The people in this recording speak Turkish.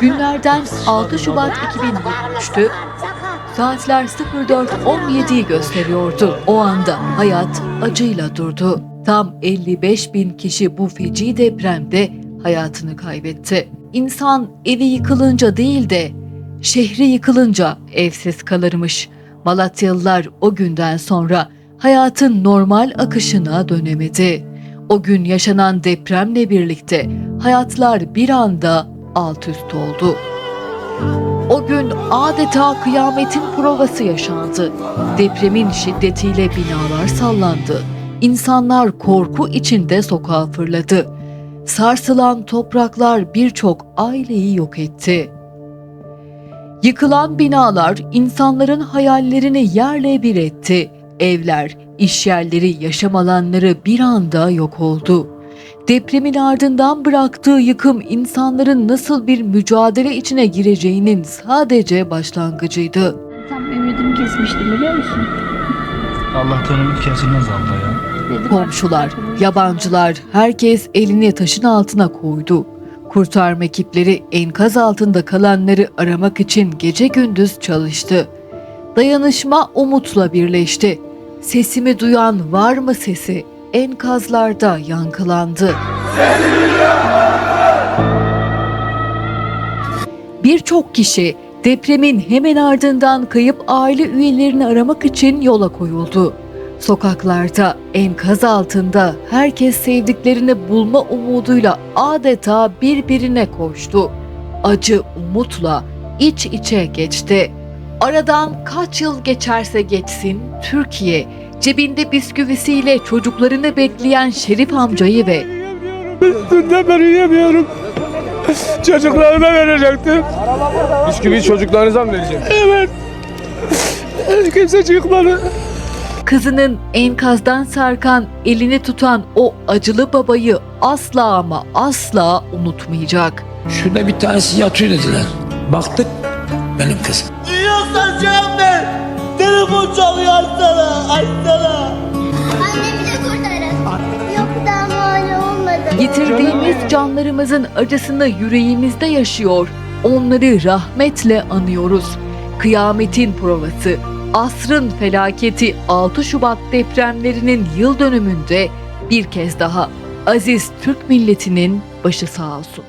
Günlerden 6 Şubat 2023'tü. Saatler 04.17'yi gösteriyordu. O anda hayat acıyla durdu. Tam 55 bin kişi bu feci depremde hayatını kaybetti. İnsan evi yıkılınca değil de şehri yıkılınca evsiz kalırmış. Malatyalılar o günden sonra hayatın normal akışına dönemedi. O gün yaşanan depremle birlikte hayatlar bir anda alt üst oldu. O gün adeta kıyametin provası yaşandı. Depremin şiddetiyle binalar sallandı. İnsanlar korku içinde sokağa fırladı. Sarsılan topraklar birçok aileyi yok etti. Yıkılan binalar insanların hayallerini yerle bir etti. Evler, işyerleri, yaşam alanları bir anda yok oldu. Depremin ardından bıraktığı yıkım insanların nasıl bir mücadele içine gireceğinin sadece başlangıcıydı. Tam ümidimi kesmiştim biliyor musun? Allah'tan ümit kesilmez abla ya. Dedim Komşular, yabancılar herkes elini taşın altına koydu. Kurtarma ekipleri enkaz altında kalanları aramak için gece gündüz çalıştı. Dayanışma umutla birleşti. Sesimi duyan var mı sesi enkazlarda yankılandı. Birçok kişi depremin hemen ardından kayıp aile üyelerini aramak için yola koyuldu. Sokaklarda, enkaz altında herkes sevdiklerini bulma umuduyla adeta birbirine koştu. Acı umutla iç içe geçti. Aradan kaç yıl geçerse geçsin Türkiye cebinde bisküvisiyle çocuklarını bekleyen Şerif amcayı ve Dünden beri yiyemiyorum. Çocuklarıma verecektim. Bisküvi çocuklarınıza mı verecek? Evet. Kimse çıkmadı. Kızının enkazdan sarkan elini tutan o acılı babayı asla ama asla unutmayacak. Şurada bir tanesi yatıyor dediler. Baktık benim kızım. Duyuyorsan cevap ver. Yitirdiğimiz canlarımızın acısını yüreğimizde yaşıyor. Onları rahmetle anıyoruz. Kıyametin provası, asrın felaketi 6 Şubat depremlerinin yıl dönümünde bir kez daha aziz Türk milletinin başı sağ olsun.